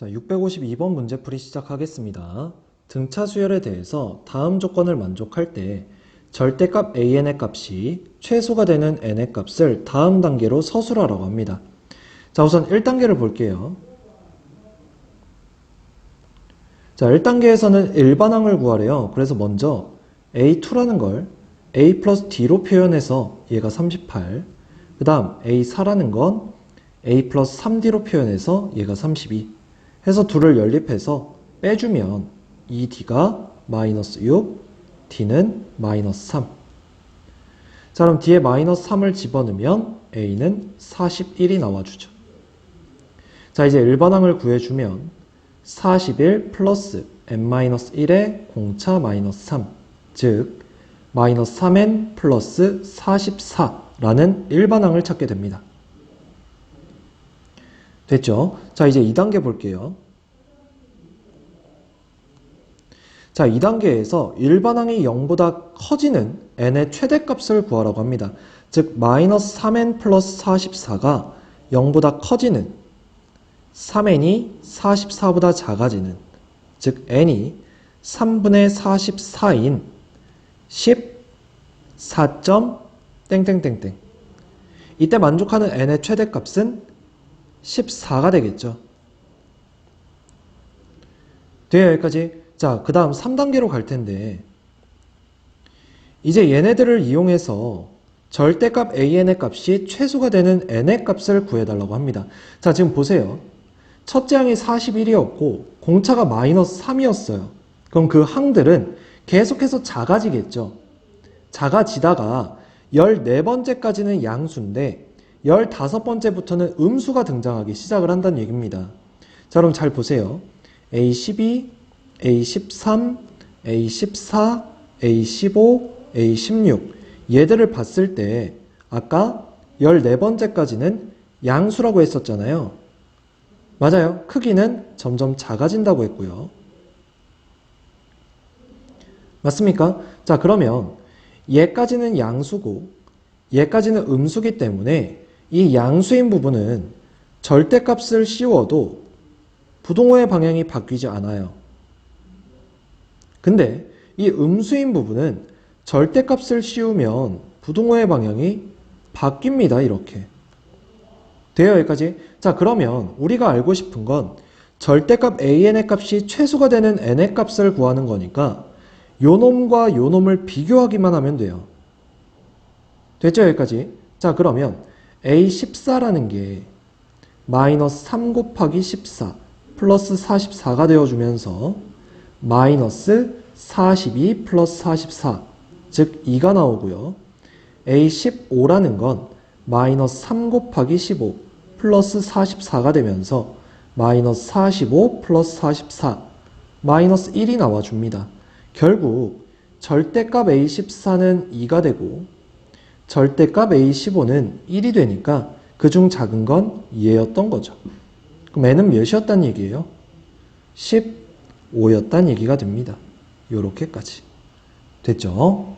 자, 652번 문제풀이 시작하겠습니다. 등차 수열에 대해서 다음 조건을 만족할 때 절대값 an의 값이 최소가 되는 n의 값을 다음 단계로 서술하라고 합니다. 자, 우선 1단계를 볼게요. 자, 1단계에서는 일반항을 구하래요. 그래서 먼저 a2라는 걸 a 플러스 d로 표현해서 얘가 38. 그 다음 a4라는 건 a 플러스 3d로 표현해서 얘가 32. 해서 둘을 연립해서 빼주면 이 d가 마이너스 6, d는 마이너스 3. 자, 그럼 뒤에 마이너스 3을 집어넣으면 a는 41이 나와주죠. 자, 이제 일반항을 구해주면 41 플러스 n-1의 공차 마이너스 3, 즉 마이너스 3n 플러스 44라는 일반항을 찾게 됩니다. 됐죠? 자, 이제 2단계 볼게요. 자, 2단계에서 일반항이 0보다 커지는 n의 최대값을 구하라고 합니다. 즉, 마이너스 3n 플러스 44가 0보다 커지는 3n이 44보다 작아지는 즉 n이 3분의 44인 14점 땡땡땡땡 이때 만족하는 n의 최대값은 14가 되겠죠. 돼요 여기까지? 자, 그 다음 3단계로 갈 텐데 이제 얘네들을 이용해서 절대값 an의 값이 최소가 되는 n의 값을 구해달라고 합니다. 자, 지금 보세요. 첫째 항이 41이었고 공차가 마이너스 3이었어요. 그럼 그 항들은 계속해서 작아지겠죠. 작아지다가 14번째까지는 양수인데 15번째부터는 음수가 등장하기 시작을 한다는 얘기입니다. 자, 그럼 잘 보세요. A12, A13, A14, A15, A16 얘들을 봤을 때 아까 14번째까지는 양수라고 했었잖아요. 맞아요. 크기는 점점 작아진다고 했고요. 맞습니까? 자, 그러면 얘까지는 양수고 얘까지는 음수기 때문에 이 양수인 부분은 절대값을 씌워도 부동호의 방향이 바뀌지 않아요. 근데 이 음수인 부분은 절대값을 씌우면 부동호의 방향이 바뀝니다. 이렇게. 돼요 여기까지? 자 그러면 우리가 알고 싶은 건 절대값 an의 값이 최소가 되는 n의 값을 구하는 거니까 요 놈과 요 놈을 비교하기만 하면 돼요. 됐죠 여기까지? 자 그러면 a14라는 게 마이너스 3 곱하기 14 플러스 44가 되어주면서 마이너스 42 플러스 44 즉 2가 나오고요. a15라는 건 마이너스 3 곱하기 15 플러스 44가 되면서 마이너스 45 플러스 44 마이너스 1이 나와줍니다. 결국 절대값 A14는 2가 되고 절대값 A15는 1이 되니까 그 중 작은 건 얘였던 거죠. 그럼 n은 몇이었단 얘기예요? 15였단 얘기가 됩니다. 요렇게까지. 됐죠?